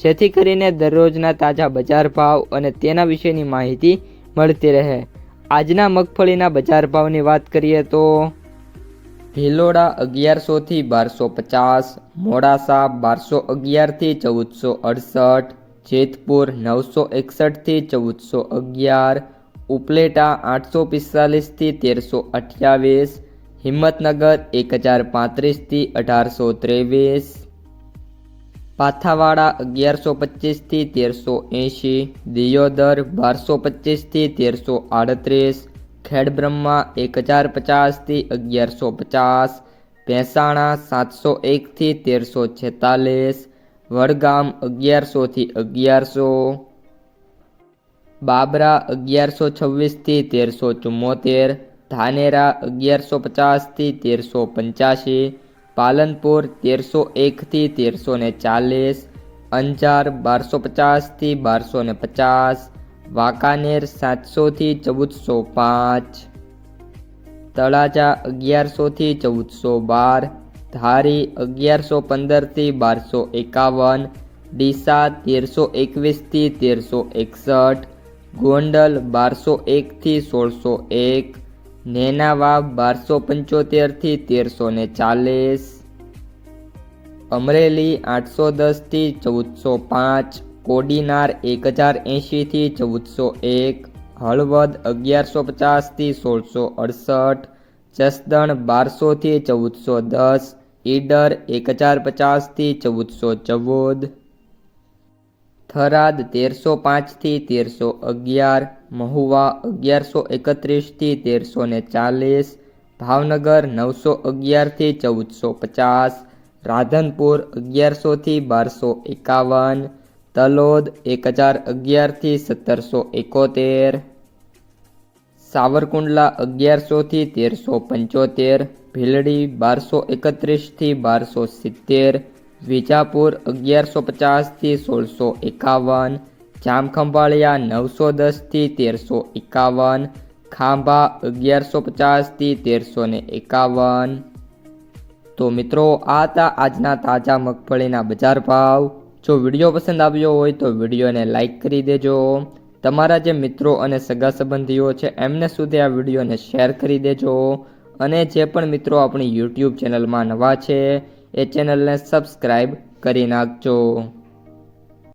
જેથી કરીને દરરોજના તાજા બજાર ભાવ અને તેના વિશેની માહિતી મળતી રહે. આજના મગફળીના બજાર ભાવની વાત કરીએ તો ભિલોડા અગિયારસોથી બારસો પચાસ, મોડાસા બારસો અગિયારથી ચૌદસો અડસઠ, જેતપુર નવસો એકસઠથી ચૌદસો અગિયાર, ઉપલેટા આઠસો પિસ્તાલીસથી તેરસો અઠ્યાવીસ, હિંમતનગર એક હજાર પાંત્રીસથી અઢારસો ત્રેવીસ પાથાવાડા અગિયારસો પચીસથી તેરસો એંશી, દિયોદર બારસો પચીસથી તેરસો આડત્રીસ, ખેડબ્રહ્મા એક હજાર પચાસથી અગિયારસો પચાસ, ભેંસાણા સાતસો એકથી તેરસો છેતાલીસ, વડગામ અગિયારસોથી અગિયારસો, બાબરા અગિયારસો છવ્વીસથી તેરસો ચુમ્મોતેર, ધાનેરા અગિયારસો પચાસથી તેરસો પંચ્યાસી પાલનપુર તેરસો એકથી તેરસો ને ચાલીસ, અંજાર બારસો પચાસથી બારસો ને પચાસ, વાંકાનેર સાતસોથી ચૌદસો પાંચ, તળાજા અગિયારસોથી ચૌદસો બાર, ધારી અગિયારસો પંદરથી બારસો એકાવન, ડીસા તેરસો એકવીસથી તેરસો એકસઠ, ગોંડલ બારસો એકથી સોળસો એક નેનાવાવ બારસો પંચોતેરથી તેરસો ને ચાલીસ. અમરેલી આઠસો દસથી ચૌદસો પાંચ. કોડીનાર એક હજાર એંશીથી ચૌદસો એક. હળવદ અગિયારસો પચાસથી સોળસો અડસઠ. જસદણ બારસોથી ચૌદસો દસ. ઈડર એક હજાર પચાસથી ચૌદસો ચૌદ. થરાદ તેરસો પાંચથી તેરસો અગિયાર, મહુવા અગિયારસો એકત્રીસથી તેરસો ને ચાલીસ, ભાવનગર નવસો અગિયારથી ચૌદસો પચાસ, રાધનપુર અગિયારસોથી બારસો એકાવન, તલોદ એક હજાર અગિયારથી સત્તરસો એકોતેર, સાવરકુંડલા અગિયારસોથી તેરસો પંચોતેર, ભીલડી બારસો એકત્રીસથી બારસો સિત્તેર વિજાપુર અગિયારસો પચાસથી સોળસો એકાવન, જામખંભાળિયા નવસો દસથી તેરસો એકાવન, ખાંભા અગિયારસો પચાસથી તેરસો ને એકાવન. તો મિત્રો, આ હતા આજના તાજા મગફળીના બજાર ભાવ. જો વીડિયો પસંદ આવ્યો હોય તો વિડીયોને લાઈક કરી દેજો. તમારા જે મિત્રો અને સગા સંબંધીઓ છે, એમને સુધી આ વિડીયોને શેર કરી દેજો. અને જે પણ મિત્રો આપણી યુટ્યુબ ચેનલમાં નવા છે એ ચેનલને સબસ્ક્રાઈબ કરી નાખજો.